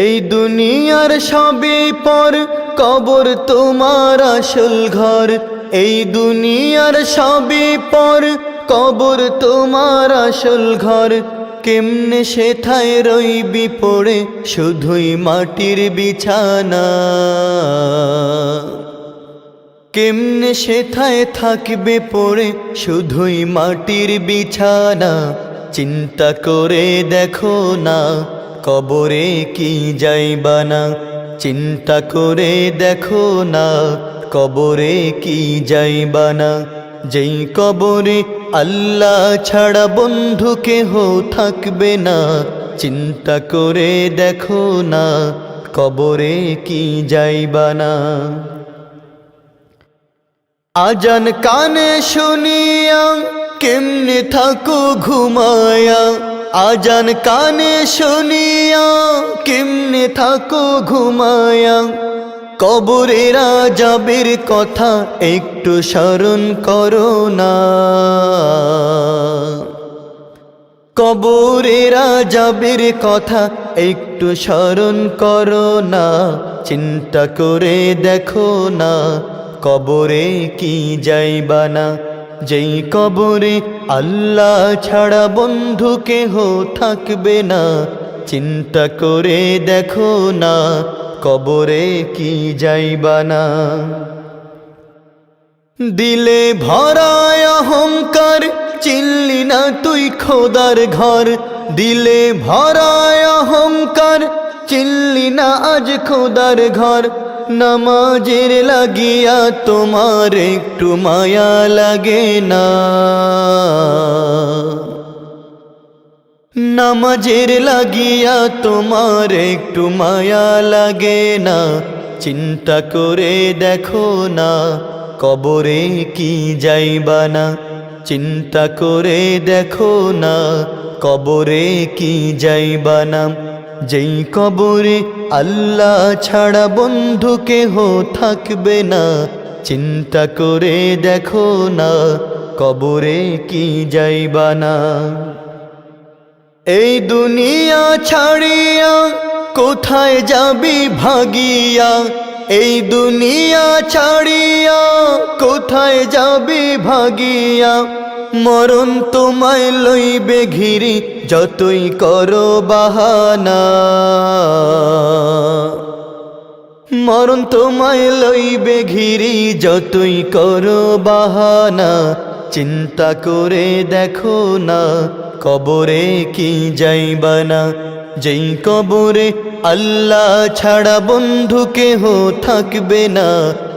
এই দুনিয়ার সবই পর কবর তোমার আসল ঘর। এই দুনিয়ার সবই পর কবর তোমার আসল ঘর। কেমনে সেথায় রইবি পড়ে শুধুই মাটির বিছানা। কেমনে সেথায় থাকবে পড়ে শুধুই মাটির বিছানা। চিন্তা করে দেখো না কবরে কি যাইবানা চিন্তা করে দেখো না, কবরে কি যাইবানা যেই কবরে আল্লাহ ছাড়া বন্ধু কেহ থাকবে না, চিন্তা করে দেখো না, কবরে কি যাইবানা আজান কানে শুনিয়া, কেমনে থাকো ঘুমায়া? আজান কানে শুনিয়া, কেমনে থাকো ঘুমায়া? কবরেরা যাবের কথা একটু স্মরণ করো না। কবরেরা যাবের কথা একটু স্মরণ করো না। চিন্তা করে দেখো না, কবরে কি যাইবানা যেই কবরে আল্লাহ ছাড়া বন্ধু কেহ থাকবে না। চিন্তা করে দেখো না, কবরে কি যাইবা না। দিলে ভরায় অহংকার চিল্লি না তুই খোদার ঘর। দিলে ভরায় অহংকার চিল্লি না আজ খোদার ঘর। নামাজের লাগিয়া তোমার একটু মায়া লাগে না। নামাজের লাগিয়া তোমার একটু মায়া লাগে না। চিন্তা করে দেখো না, কবরে কি যাইবানা চিন্তা করে দেখো না, কবরে কি যাইবানা যেই কবরে আল্লাহ ছাড়া বন্ধু কেহ থাকবে না, চিন্তা করে দেখো না কবরে কি যাইবা না। এই দুনিয়া ছাড়িয়া কোথায় যাবি ভাগিয়া? এই দুনিয়া ছাড়িয়া কোথায় যাবি ভাগিয়া? মরণ তোমায় লইবে ঘিরি, যতই করো বাহানা। মরণ তোমায় লইবে ঘিরি, যতই করো বাহানা। চিন্তা করে দেখো না, কবরে কি যাইবানা। যেই কবরে আল্লাহ ছাড়া বন্ধু কেহ থাকবে না,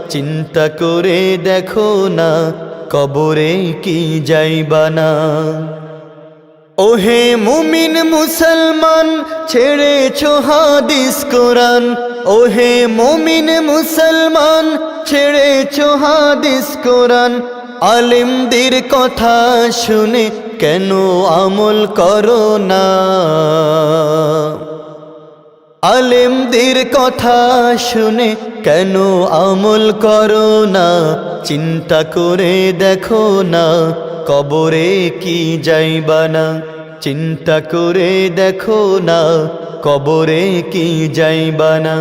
চিন্তা করে দেখো না কবরে কি যাইবানা ওহে মুমিন মুসলমান, ছেড়েছো হাদিস কোরআন। ওহে মুমিন মুসলমান, ছেড়েছো হাদিস কোরআন। আলিমদের কথা শুনে কেন আমল করো না? আলেমদের কথা শুনে কেন আমল করো না? চিন্তা করে দেখো না, কবরে কি যাইবা না? চিন্তা করে দেখো না, কবরে কি যাইবা না?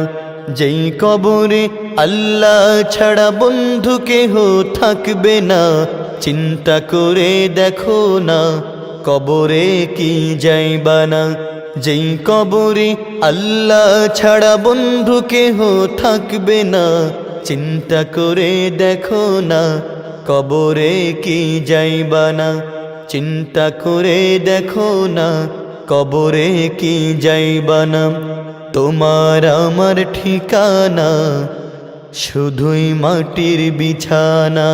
যেই কবরে আল্লাহ ছাড়া বন্ধু কেহ থাকবে না, চিন্তা করে দেখো না, কবরে কি যাইবানা যেই কবরে আল্লাহ ছাড়া বন্ধু কেহ থাকবে না, চিন্তা করে দেখো না কবরে কি যাইবা না, চিন্তা করে দেখো না কবরে কি যাইবা না, তোমার আমার ঠিকানা শুধুই মাটির বিছানা।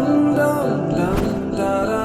dum dum dum da da.